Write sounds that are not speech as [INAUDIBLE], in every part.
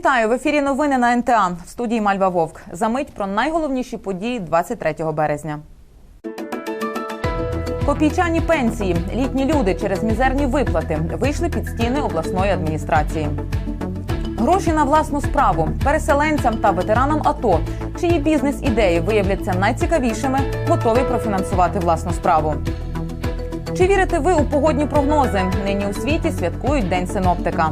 Вітаю в ефірі. Новини на НТА в студії Мальва Вовк. Замить про найголовніші події 23 березня. Копійчані пенсії. Літні люди через мізерні виплати вийшли під стіни обласної адміністрації. Гроші на власну справу переселенцям та ветеранам АТО, чиї бізнес-ідеї виявляться найцікавішими, готові профінансувати власну справу. Чи вірите ви у погодні прогнози? Нині у світі святкують День синоптика.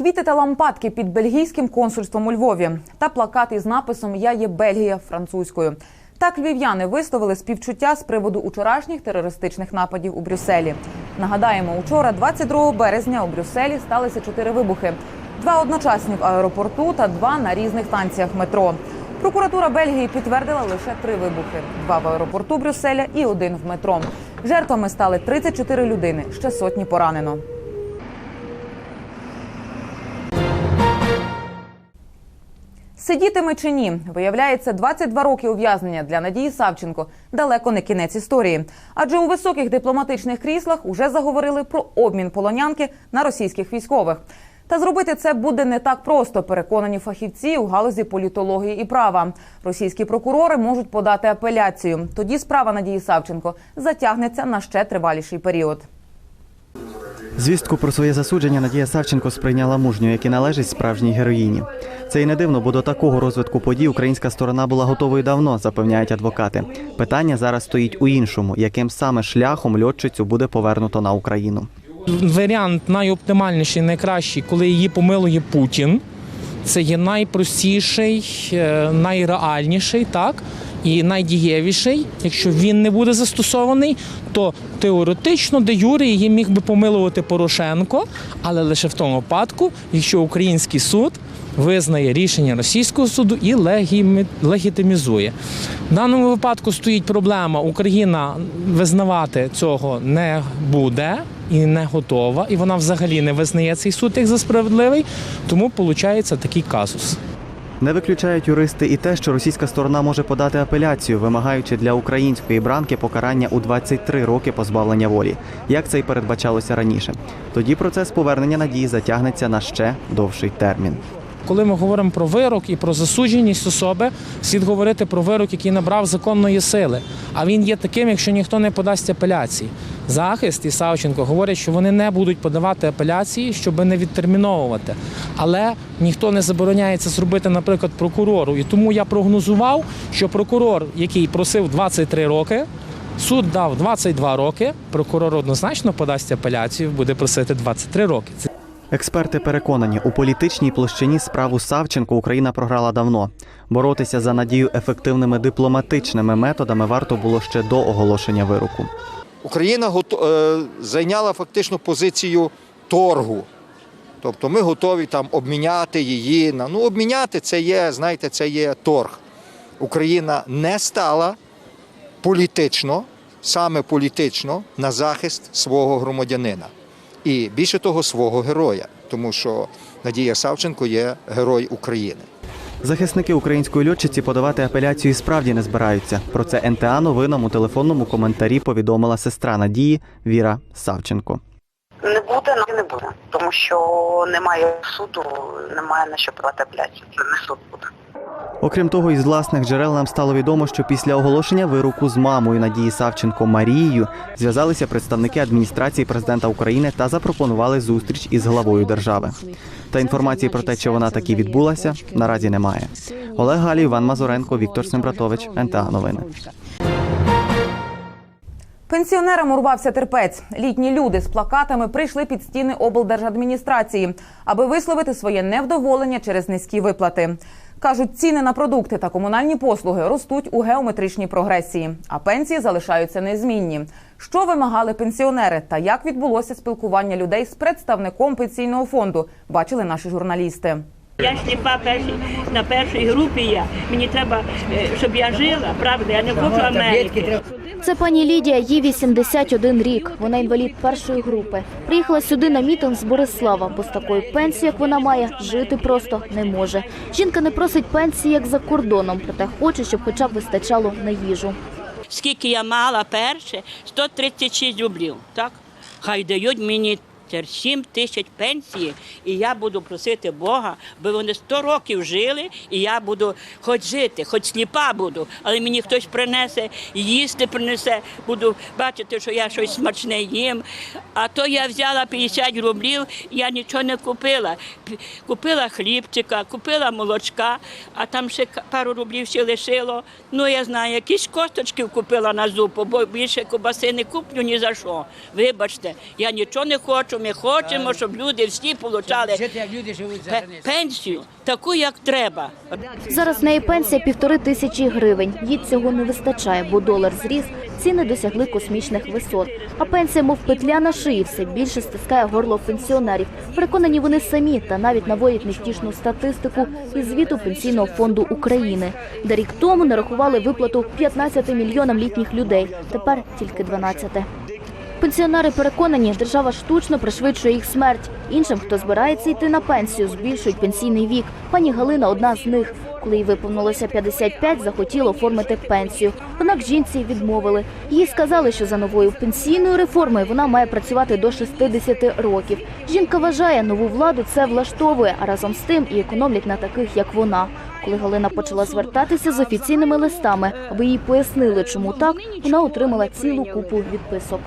Квіти та лампадки під бельгійським консульством у Львові та плакат із написом Я є Бельгія французькою. Так львів'яни висловили співчуття з приводу учорашніх терористичних нападів у Брюсселі. Нагадаємо, учора, 22 березня, у Брюсселі сталися чотири вибухи: два одночасні в аеропорту та два на різних станціях метро. Прокуратура Бельгії підтвердила лише три вибухи: два в аеропорту Брюсселя і один в метро. Жертвами стали 34 людини, ще сотні поранено. Сидітиме чи ні, виявляється, 22 роки ув'язнення для Надії Савченко далеко не кінець історії. Адже у високих дипломатичних кріслах уже заговорили про обмін полонянки на російських військових. Та зробити це буде не так просто. Переконані фахівці у галузі політології і права. Російські прокурори можуть подати апеляцію. Тоді справа Надії Савченко затягнеться на ще триваліший період. Звістку про своє засудження Надія Савченко сприйняла мужньо, як і належить справжній героїні. Це і не дивно, бо до такого розвитку подій українська сторона була готовою давно, запевняють адвокати. Питання зараз стоїть у іншому, яким саме шляхом льотчицю буде повернуто на Україну. Варіант найоптимальніший, найкращий, коли її помилує Путін. Це є найпростіший, е, найреальніший, так і найдієвіший. Якщо він не буде застосований, то теоретично де юре її міг би помилувати Порошенко, але лише в тому випадку, якщо український суд визнає рішення російського суду і легітимізує. В даному випадку стоїть проблема: Україна визнавати цього не буде і не готова, і вона взагалі не визнає цей суд як за справедливий. Тому виходить такий казус. Не виключають юристи і те, що російська сторона може подати апеляцію, вимагаючи для української бранки покарання у 23 роки позбавлення волі, як це й передбачалося раніше. Тоді процес повернення надії затягнеться на ще довший термін. Коли ми говоримо про вирок і про засудженість особи, слід говорити про вирок, який набрав законної сили. А він є таким, якщо ніхто не подасть апеляції. Захист і Савченко говорять, що вони не будуть подавати апеляції, щоб не відтерміновувати. Але ніхто не забороняє це зробити, наприклад, прокурору. І тому я прогнозував, що прокурор, який просив 23 роки, суд дав 22 роки. Прокурор однозначно подасть апеляцію, буде просити 23 роки. Експерти переконані, у політичній площині справу Савченко Україна програла давно. Боротися за надію ефективними дипломатичними методами варто було ще до оголошення вироку. Україна е, зайняла фактично позицію торгу. Тобто ми готові там обміняти її на ну обміняти це є, знаєте, це є торг. Україна не стала політично, саме політично, на захист свого громадянина. І більше того, свого героя, тому що Надія Савченко є герой України. Захисники української льотчиці подавати апеляцію і справді не збираються. Про це НТА новинам у телефонному коментарі повідомила сестра Надії Віра Савченко. Не буде, ну, не буде, тому що немає суду, немає на що подавати апеляцію. Це не суд буде. Окрім того, із власних джерел нам стало відомо, що після оголошення вироку з мамою Надії Савченко Марією зв'язалися представники адміністрації президента України та запропонували зустріч із главою держави. Та інформації про те, що вона таки відбулася, наразі немає. Олег Галій, Іван Мазуренко, Віктор Сембратович, НТА Новини. Пенсіонерам урвався терпець. Літні люди з плакатами прийшли під стіни облдержадміністрації, аби висловити своє невдоволення через низькі виплати. Кажуть, ціни на продукти та комунальні послуги ростуть у геометричній прогресії, а пенсії залишаються незмінні. Що вимагали пенсіонери та як відбулося спілкування людей з представником пенсійного фонду, бачили наші журналісти. Я сліпа на першій групі я. Мені треба, е, щоб я жила, правда, я не хочу Америки. Це пані Лідія, їй 81 рік. Вона інвалід першої групи. Приїхала сюди на мітинг з Борислава, бо з такою пенсією, як вона має, жити просто не може. Жінка не просить пенсії, як за кордоном, проте хоче, щоб хоча б вистачало на їжу. Скільки я мала перше? 136 рублів, так? Хай дають мені Це 7 тисяч пенсії, і я буду просити Бога, бо вони 100 років жили, і я буду хоч жити, хоч сліпа буду, але мені хтось принесе, їсти принесе, буду бачити, що я щось смачне їм. А то я взяла 50 рублів, я нічого не купила. Купила хлібчика, купила молочка, а там ще пару рублів ще лишило. Ну, я знаю, якісь косточки купила на зупу, бо більше кубаси не куплю ні за що. Вибачте, я нічого не хочу. Ми хочемо, щоб люди всі отримали пенсію, таку, як треба. Зараз в неї пенсія півтори тисячі гривень. Їй цього не вистачає, бо долар зріс, ціни досягли космічних висот. А пенсія, мов петля на шиї, все більше стискає горло пенсіонерів. Переконані вони самі та навіть наводять невтішну статистику із звіту Пенсійного фонду України, де рік тому нарахували виплату 15 мільйонам літніх людей. Тепер тільки 12. Пенсіонери переконані, держава штучно пришвидшує їх смерть. Іншим, хто збирається йти на пенсію, збільшують пенсійний вік. Пані Галина одна з них. Коли їй виповнилося 55, захотіла оформити пенсію. Однак жінці відмовили. Їй сказали, що за новою пенсійною реформою вона має працювати до 60 років. Жінка вважає, нову владу це влаштовує, а разом з тим і економлять на таких, як вона. Коли Галина почала звертатися з офіційними листами, аби їй пояснили, чому так, вона отримала цілу купу відписок.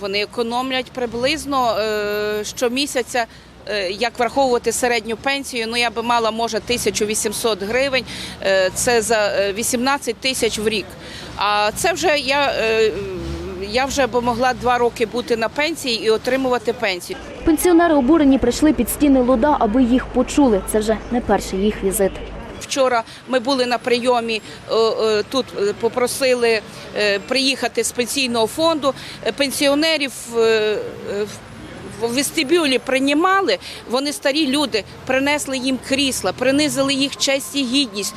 Вони економлять приблизно е, щомісяця. е, Як враховувати середню пенсію, ну я би мала може 1800 гривень, е, це за е, 18 тисяч в рік. А це вже я, я вже би могла два роки бути на пенсії і отримувати пенсію. Пенсіонери обурені прийшли під стіни луда, аби їх почули. Це вже не перший їх візит. Вчора ми були на прийомі. е, е, Тут е, попросили приїхати з пенсійного фонду. Пенсіонерів в вестибюлі приймали. Вони старі люди, принесли їм крісла, принизили їх честь і гідність.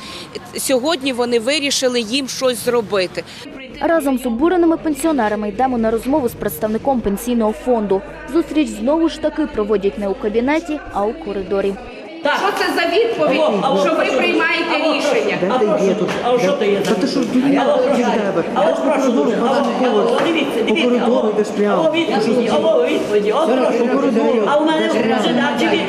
Сьогодні вони вирішили їм щось зробити. Разом з обуреними пенсіонерами йдемо на розмову з представником пенсійного фонду. Зустріч знову ж таки проводять не у кабінеті, а у коридорі. Що це за відповідь, що ви приймаєте рішення? А прошу, а що то є? Та ти що, А от прошу. дуже, а от- а от дивіться, дивіться, а от- а от відповіді, а от відповіді, от прошу. А у мене задачі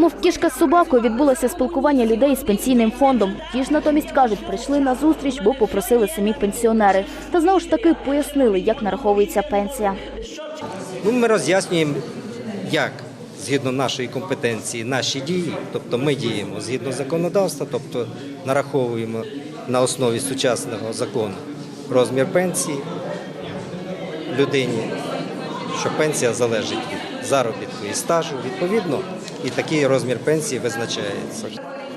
Мов кішка з собакою відбулося спілкування людей з пенсійним фондом. Ті ж натомість кажуть, прийшли на зустріч, бо попросили самі пенсіонери. Та знову ж таки пояснили, як нараховується пенсія. Ну, ми роз'яснюємо, як згідно нашої компетенції наші дії, тобто ми діємо згідно законодавства, тобто нараховуємо на основі сучасного закону розмір пенсії людині, що пенсія залежить від заробітку і стажу. Відповідно, і такий розмір пенсії визначається.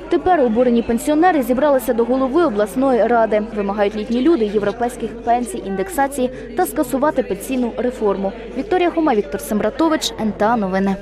Тепер обурені пенсіонери зібралися до голови обласної ради. Вимагають літні люди європейських пенсій, індексації та скасувати пенсійну реформу. Вікторія Хома, Віктор Семратович, НТА Новини.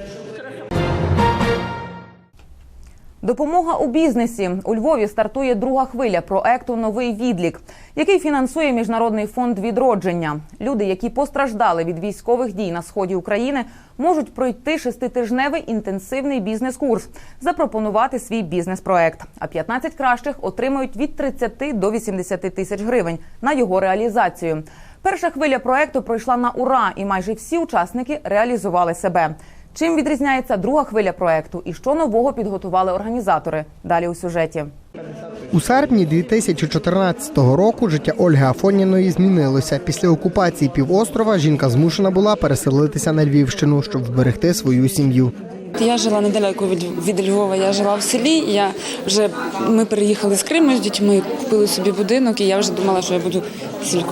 Допомога у бізнесі у Львові стартує друга хвиля проекту Новий відлік, який фінансує міжнародний фонд відродження. Люди, які постраждали від військових дій на сході України, можуть пройти шеститижневий інтенсивний бізнес-курс, запропонувати свій бізнес-проект. А 15 кращих отримають від 30 до 80 тисяч гривень на його реалізацію. Перша хвиля проекту пройшла на ура, і майже всі учасники реалізували себе. Чим відрізняється друга хвиля проекту і що нового підготували організатори? Далі у сюжеті. У серпні 2014 року життя Ольги Афоніної змінилося. Після окупації півострова жінка змушена була переселитися на Львівщину, щоб вберегти свою сім'ю. Я жила недалеко від, від Львова, я жила в селі. Я вже ми переїхали з Криму з дітьми, купили собі будинок, і я вже думала, що я буду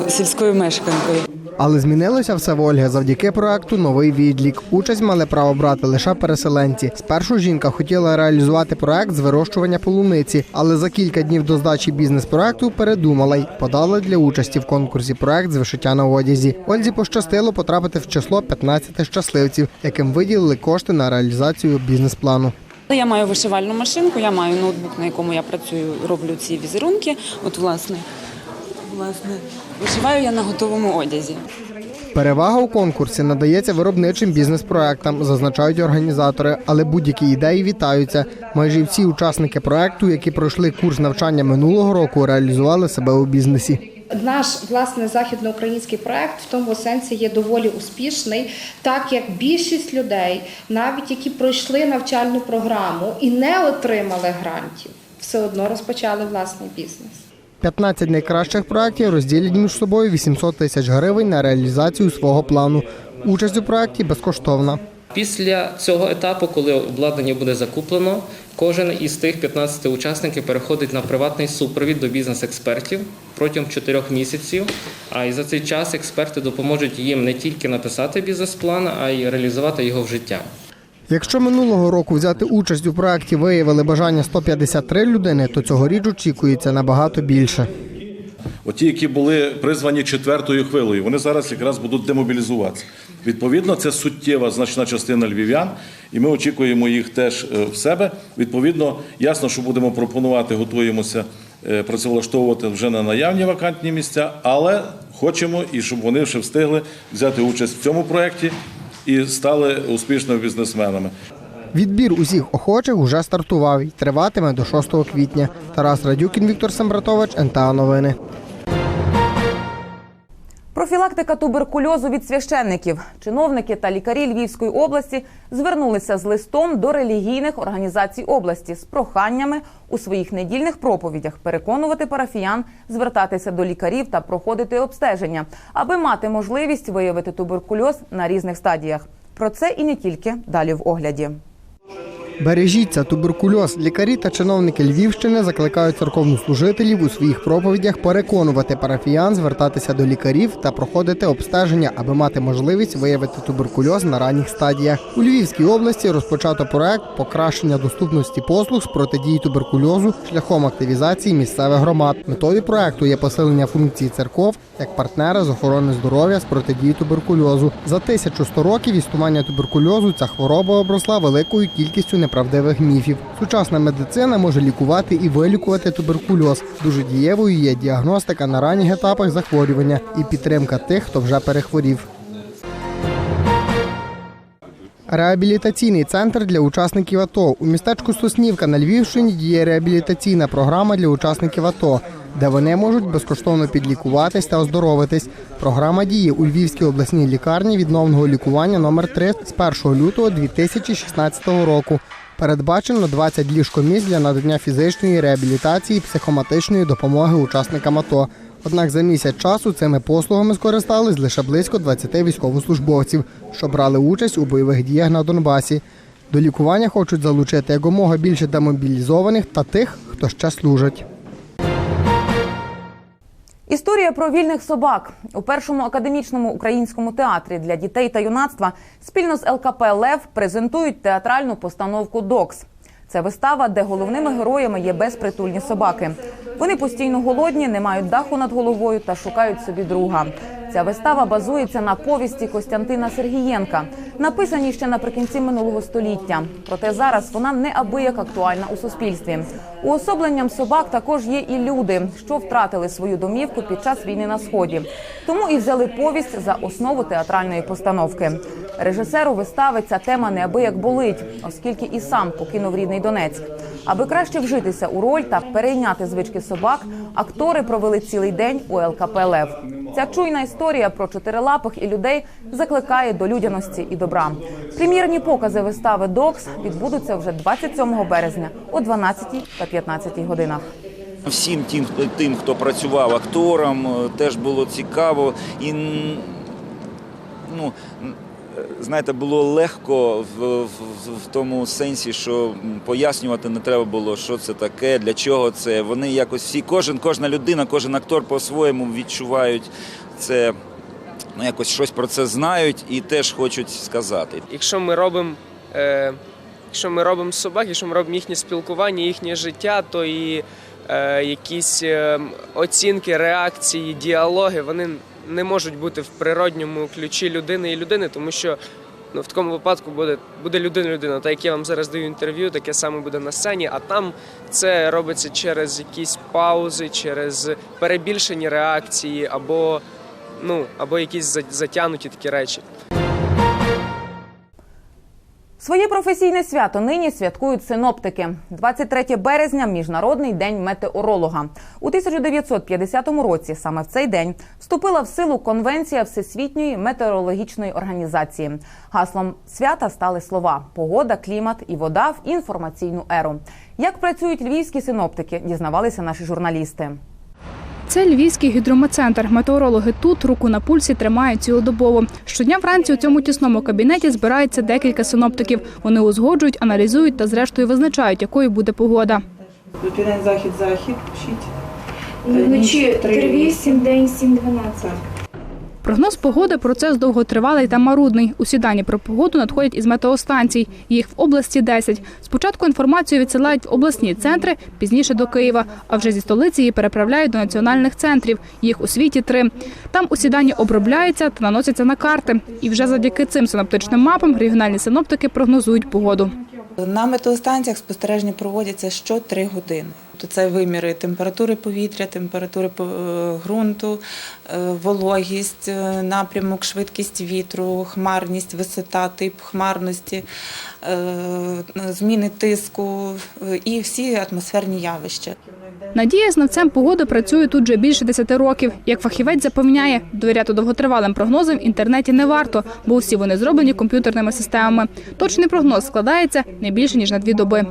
сільською мешканкою. Але змінилося все в Ольги завдяки проекту Новий відлік. Участь мали право брати лише переселенці. Спершу жінка хотіла реалізувати проект з вирощування полуниці, але за кілька днів до здачі бізнес-проекту передумала й подала для участі в конкурсі проект з вишиття на одязі. Ользі пощастило потрапити в число 15 щасливців, яким виділили кошти на реалізацію бізнес-плану. Я маю вишивальну машинку, я маю ноутбук, на якому я працюю, роблю ці візерунки. От, власне, власне, вишиваю я на готовому одязі. Перевага у конкурсі надається виробничим бізнес-проектам, зазначають організатори, але будь-які ідеї вітаються. Майже всі учасники проекту, які пройшли курс навчання минулого року, реалізували себе у бізнесі. Наш власне західноукраїнський проект в тому сенсі є доволі успішний, так як більшість людей, навіть які пройшли навчальну програму і не отримали грантів, все одно розпочали власний бізнес. 15 найкращих проєктів розділять між собою 800 тисяч гривень на реалізацію свого плану. Участь у проєкті безкоштовна. Після цього етапу, коли обладнання буде закуплено, кожен із тих 15 учасників переходить на приватний супровід до бізнес-експертів протягом 4 місяців. А і за цей час експерти допоможуть їм не тільки написати бізнес-план, а й реалізувати його в життя. Якщо минулого року взяти участь у проєкті виявили бажання 153 людини, то цьогоріч очікується набагато більше. Оті, які були призвані четвертою хвилею, вони зараз якраз будуть демобілізуватися. Відповідно, це суттєва значна частина львів'ян, і ми очікуємо їх теж е, в себе. Відповідно, ясно, що будемо пропонувати, готуємося е, працевлаштовувати вже на наявні вакантні місця, але хочемо і щоб вони ще встигли взяти участь в цьому проєкті і стали успішними бізнесменами. Відбір усіх охочих уже стартував і триватиме до 6 квітня. Тарас Радюкін, Віктор Сембратович, НТА Новини. Профілактика туберкульозу від священників. Чиновники та лікарі Львівської області звернулися з листом до релігійних організацій області з проханнями у своїх недільних проповідях переконувати парафіян звертатися до лікарів та проходити обстеження, аби мати можливість виявити туберкульоз на різних стадіях. Про це і не тільки далі в огляді. Бережіться туберкульоз. Лікарі та чиновники Львівщини закликають церковнослужителів у своїх проповідях переконувати парафіян звертатися до лікарів та проходити обстеження, аби мати можливість виявити туберкульоз на ранніх стадіях. У Львівській області розпочато проект покращення доступності послуг з протидії туберкульозу шляхом активізації місцевих громад. Метою проекту є посилення функції церков як партнера з охорони здоров'я з протидії туберкульозу. За 1100 років існування туберкульозу ця хвороба обросла великою кількістю неправдивих міфів. Сучасна медицина може лікувати і вилікувати туберкульоз. Дуже дієвою є діагностика на ранніх етапах захворювання і підтримка тих, хто вже перехворів. Реабілітаційний центр для учасників АТО. У містечку Соснівка на Львівщині діє реабілітаційна програма для учасників АТО, де вони можуть безкоштовно підлікуватись та оздоровитись. Програма діє у Львівській обласній лікарні відновного лікування номер 3 з 1 лютого 2016 року. Передбачено 20 ліжкомісць для надання фізичної реабілітації і психоматичної допомоги учасникам АТО. Однак за місяць часу цими послугами скористались лише близько 20 військовослужбовців, що брали участь у бойових діях на Донбасі. До лікування хочуть залучити якомога більше демобілізованих та тих, хто ще служить. Історія про вільних собак у першому академічному українському театрі для дітей та юнацтва спільно з ЛКП Лев презентують театральну постановку Докс. Це вистава, де головними героями є безпритульні собаки. Вони постійно голодні, не мають даху над головою та шукають собі друга. Ця вистава базується на повісті Костянтина Сергієнка, написаній ще наприкінці минулого століття. Проте зараз вона неабияк актуальна у суспільстві. Уособленням собак також є і люди, що втратили свою домівку під час війни на сході. Тому і взяли повість за основу театральної постановки. Режисеру вистави ця тема неабияк болить, оскільки і сам покинув рідний Донецьк. Аби краще вжитися у роль та перейняти звички собак, актори провели цілий день у ЛКП Лев. Ця чуйна історія про чотирилапих і людей закликає до людяності і добра. Прем'єрні покази вистави Докс відбудуться вже 27 березня о 12 та 15 годинах. Всім тим, тим, хто працював актором, е, теж було цікаво і ну. Знаєте, було легко в, в, в тому сенсі, що пояснювати не треба було, що це таке, для чого це. Вони якось всі, кожен, кожна людина, кожен актор по-своєму відчувають це, ну якось щось про це знають і теж хочуть сказати. Якщо ми робимо, е, якщо ми робимо собак, якщо ми робимо їхнє спілкування, їхнє життя, то і е, якісь е, оцінки, реакції, діалоги, вони не можуть бути в природньому ключі людини і людини, тому що ну, в такому випадку буде, буде людина-людина. Та як я вам зараз даю інтерв'ю, таке саме буде на сцені, а там це робиться через якісь паузи, через перебільшені реакції або, ну, або якісь за- затягнуті такі речі. Своє професійне свято нині святкують синоптики. 23 березня міжнародний день метеоролога. У 1950 році саме в цей день вступила в силу конвенція Всесвітньої метеорологічної організації. Гаслом свята стали слова погода, клімат і вода в інформаційну еру. Як працюють львівські синоптики, дізнавалися наші журналісти. Це львівський гідрометцентр. Метеорологи тут руку на пульсі тримають цілодобово. Щодня вранці у цьому тісному кабінеті збирається декілька синоптиків. Вони узгоджують, аналізують та зрештою визначають, якою буде погода. Південь захід захід пишіть. Вночі 3-8, день 7-12. Прогноз погоди процес довготривалий та марудний. Усі дані про погоду надходять із метеостанцій. Їх в області 10. Спочатку інформацію відсилають в обласні центри, пізніше до Києва. А вже зі столиці її переправляють до національних центрів. Їх у світі три. Там усі дані обробляються та наносяться на карти. І вже завдяки цим синоптичним мапам регіональні синоптики прогнозують погоду. На метеостанціях спостереження проводяться що 3 години. То це виміри температури повітря, температури е, ґрунту, е, вологість, е, напрямок, швидкість вітру, хмарність, висота, тип хмарності, зміни тиску і всі атмосферні явища. Надія знавцем погоди працює тут вже більше 10 років. Як фахівець запевняє, довіряти довготривалим прогнозам в інтернеті не варто, бо усі вони зроблені комп'ютерними системами. Точний прогноз складається не більше ніж на дві доби.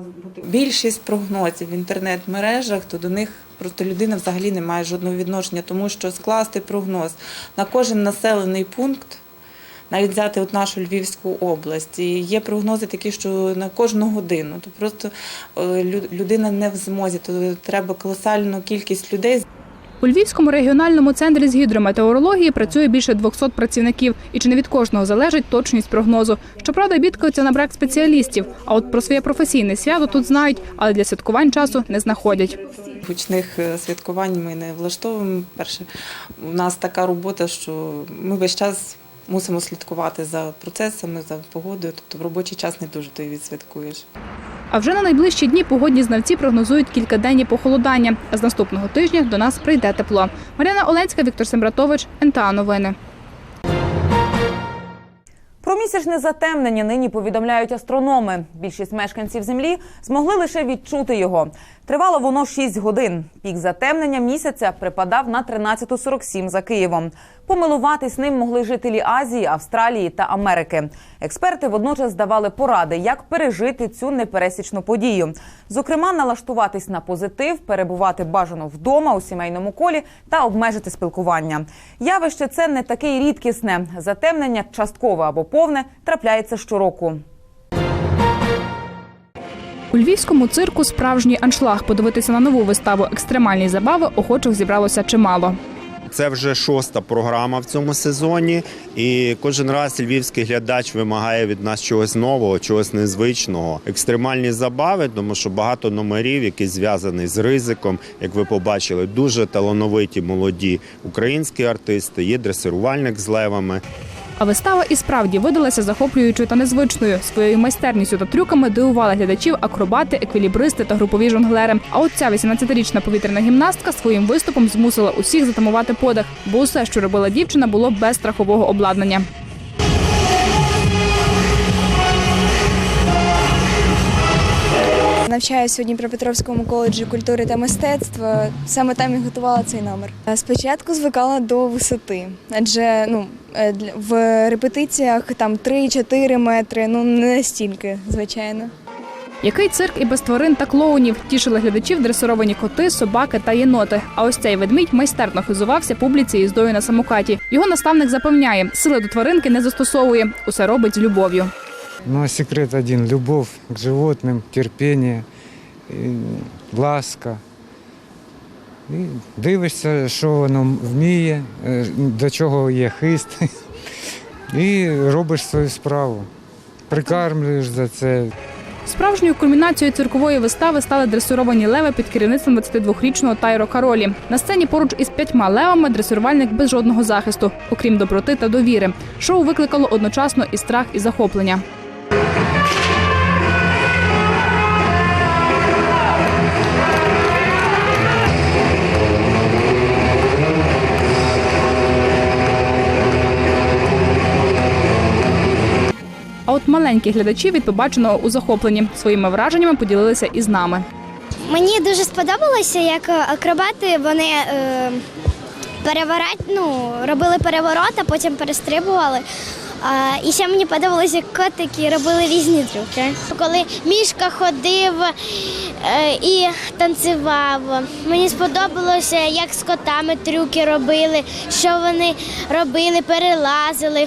Більшість прогнозів в інтернет-мережах, то до них просто людина взагалі не має жодного відношення, тому що скласти прогноз на кожен населений пункт. Навіть взяти от нашу Львівську область. І є прогнози такі, що на кожну годину. То просто е, людина не в змозі, то треба колосальну кількість людей. У Львівському регіональному центрі з гідрометеорології працює більше 200 працівників, і чи не від кожного залежить точність прогнозу. Щоправда, бідкаються на брак спеціалістів. А от про своє професійне свято тут знають, але для святкувань часу не знаходять. Гучних е, святкувань ми не влаштовуємо. Перше, у нас така робота, що ми весь час мусимо слідкувати за процесами, за погодою. Тобто в робочий час не дуже ти відсвяткуєш. А вже на найближчі дні погодні знавці прогнозують кількаденні похолодання. А з наступного тижня до нас прийде тепло. Мар'яна Оленська, Віктор Сембратович, НТА Новини. Про місячне затемнення нині повідомляють астрономи. Більшість мешканців землі змогли лише відчути його. Тривало воно 6 годин. Пік затемнення місяця припадав на 13.47 за Києвом. Помилуватись ним могли жителі Азії, Австралії та Америки. Експерти водночас давали поради, як пережити цю непересічну подію. Зокрема, налаштуватись на позитив, перебувати бажано вдома у сімейному колі та обмежити спілкування. Явище це не таке рідкісне. Затемнення часткове або повне трапляється щороку. У львівському цирку справжній аншлаг. Подивитися на нову виставу екстремальні забави охочих зібралося чимало. Це вже шоста програма в цьому сезоні, і кожен раз львівський глядач вимагає від нас чогось нового, чогось незвичного. Екстремальні забави, тому що багато номерів, які зв'язані з ризиком, як ви побачили, дуже талановиті молоді українські артисти. Є дресирувальник з левами. А вистава і справді видалася захоплюючою та незвичною. Своєю майстерністю та трюками дивували глядачів акробати, еквілібристи та групові жонглери. А от ця 18-річна повітряна гімнастка своїм виступом змусила усіх затамувати подих, бо усе, що робила дівчина, було без страхового обладнання. Навчаюся у Дніпропетровському коледжі культури та мистецтва. Саме там і готувала цей номер. Спочатку звикала до висоти, адже ну е, в репетиціях там 3-4 метри, ну не настільки, звичайно. Який цирк і без тварин та клоунів тішили глядачів дресировані коти, собаки та єноти. А ось цей ведмідь майстерно хизувався публіці їздою на самокаті. Його наставник запевняє, сили до тваринки не застосовує, усе робить з любов'ю. Ну, а секрет один – любовь к животным, терпение, ласка. І дивишся, що воно вміє, е, до чого є хист, [LAUGHS] і робиш свою справу. Прикармлюєш за це. Справжньою кульмінацією циркової вистави стали дресировані леви під керівництвом 22-річного Тайро Каролі. На сцені поруч із п'ятьма левами дресирувальник без жодного захисту, окрім доброти та довіри. Шоу викликало одночасно і страх, і захоплення. От маленькі глядачі від побаченого у захопленні. Своїми враженнями поділилися із нами. Мені дуже сподобалося, як акробати вони е, переворот, ну, робили переворот, а потім перестрибували. А, і ще мені подобалося, як котики робили різні трюки. Коли мішка ходив е, і танцював. Мені сподобалося, як з котами трюки робили, що вони робили, перелазили.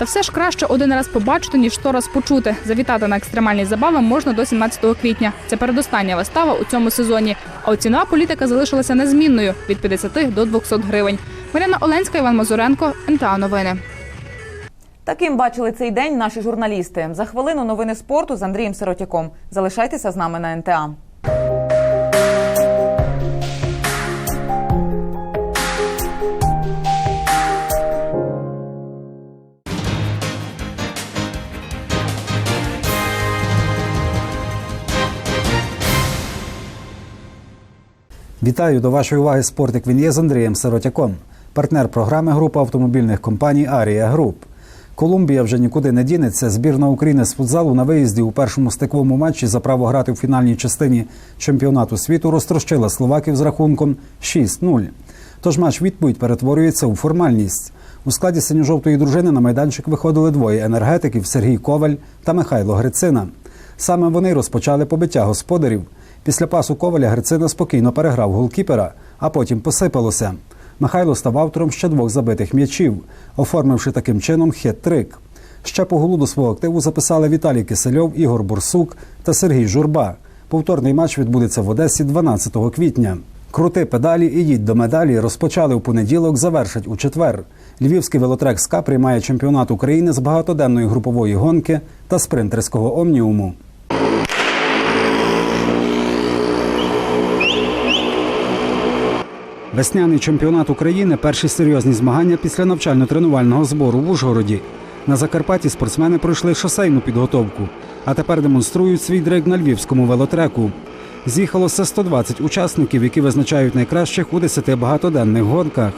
Та все ж краще один раз побачити, ніж сто раз почути. Завітати на екстремальні забави можна до 17 квітня. Це передостання вистава у цьому сезоні. А от цінова політика залишилася незмінною від 50 до 200 гривень. Марина Оленська, Іван Мазуренко, НТА Новини. Таким бачили цей день наші журналісти. За хвилину новини спорту з Андрієм Сиротяком. Залишайтеся з нами на НТА. Вітаю до вашої уваги спортик він є з Андрієм Сиротяком, партнер програми групи автомобільних компаній Арія Груп. Колумбія вже нікуди не дінеться. Збірна України з футзалу на виїзді у першому стиковому матчі за право грати в фінальній частині чемпіонату світу розтрощила словаків з рахунком 6-0. Тож матч відповідь перетворюється у формальність. У складі синьо-жовтої дружини на майданчик виходили двоє енергетиків Сергій Коваль та Михайло Грицина. Саме вони розпочали побиття господарів. Після пасу Коваля Грицина спокійно переграв голкіпера, а потім посипалося. Михайло став автором ще двох забитих м'ячів, оформивши таким чином хет-трик. Ще по голу до свого активу записали Віталій Кисельов, Ігор Бурсук та Сергій Журба. Повторний матч відбудеться в Одесі 12 квітня. Крути педалі і їдь до медалі розпочали у понеділок, завершать у четвер. Львівський велотрек СКА приймає чемпіонат України з багатоденної групової гонки та спринтерського омніуму. Весняний чемпіонат України перші серйозні змагання після навчально-тренувального збору в Ужгороді. На Закарпатті спортсмени пройшли шосейну підготовку, а тепер демонструють свій дриг на львівському велотреку. З'їхалося 120 учасників, які визначають найкращих у 10 багатоденних гонках.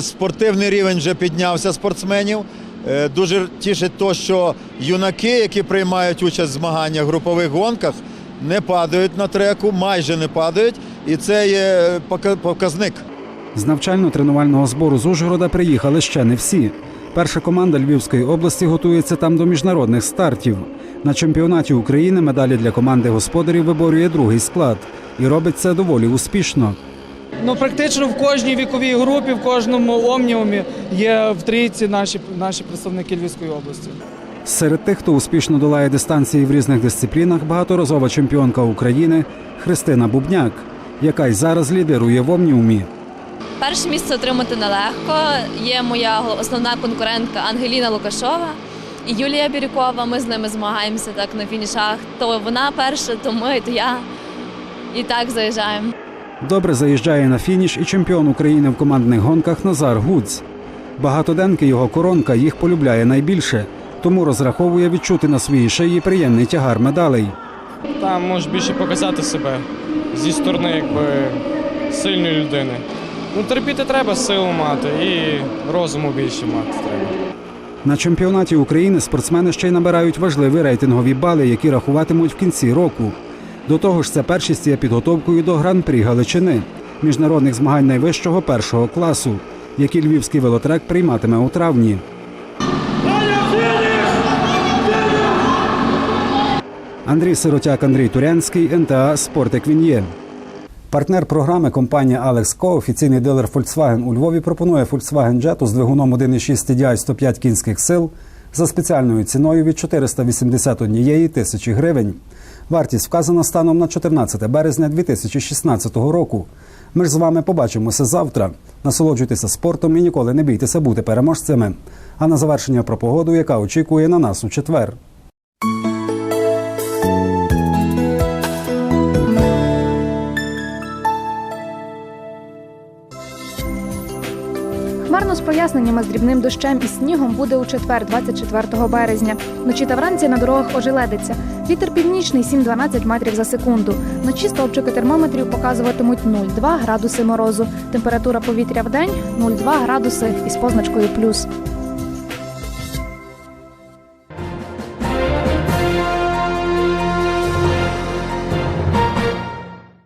Спортивний рівень вже піднявся спортсменів. Е, Дуже тішить те, що юнаки, які приймають участь в змаганнях в групових гонках, не падають на треку, майже не падають, і це є показник. З навчально-тренувального збору з Ужгорода приїхали ще не всі. Перша команда Львівської області готується там до міжнародних стартів. На чемпіонаті України медалі для команди господарів виборює другий склад і робить це доволі успішно. Ну, практично в кожній віковій групі, в кожному омніумі є в трійці наші, наші представники Львівської області. Серед тих, хто успішно долає дистанції в різних дисциплінах, багаторазова чемпіонка України Христина Бубняк, яка й зараз лідирує в омніумі. Перше місце отримати нелегко. Є моя основна конкурентка Ангеліна Лукашова і Юлія Бірюкова. Ми з ними змагаємося так на фінішах. То вона перша, то ми, то я. І так заїжджаємо. Добре заїжджає на фініш і чемпіон України в командних гонках Назар Гуц. Багатоденки його коронка їх полюбляє найбільше, тому розраховує відчути на своїй шиї приємний тягар медалей. Там можеш більше показати себе зі сторони якби, сильної людини. Ну, терпіти треба, силу мати і розуму більше мати треба. На чемпіонаті України спортсмени ще й набирають важливі рейтингові бали, які рахуватимуть в кінці року. До того ж, це першість є підготовкою до гран-прі Галичини міжнародних змагань найвищого першого класу, які львівський велотрек прийматиме у травні. Андрій Сиротяк, Андрій Турянський, НТА Спортик він. Партнер програми компанія Alex Co, офіційний дилер Volkswagen у Львові, пропонує Volkswagen Jetta з двигуном 1,6 TDI 105 кінських сил за спеціальною ціною від 481 тисячі гривень. Вартість вказана станом на 14 березня 2016 року. Ми ж з вами побачимося завтра. Насолоджуйтеся спортом і ніколи не бійтеся бути переможцями. А на завершення про погоду, яка очікує на нас у четвер. Хмарно з дрібним дощем і снігом буде у четвер, 24 березня. Вночі та вранці на дорогах ожеледиться. Вітер північний 7-12 метрів за секунду. Вночі стовпчики термометрів показуватимуть 0,2 градуси морозу. Температура повітря в день 0,2 градуси із позначкою плюс.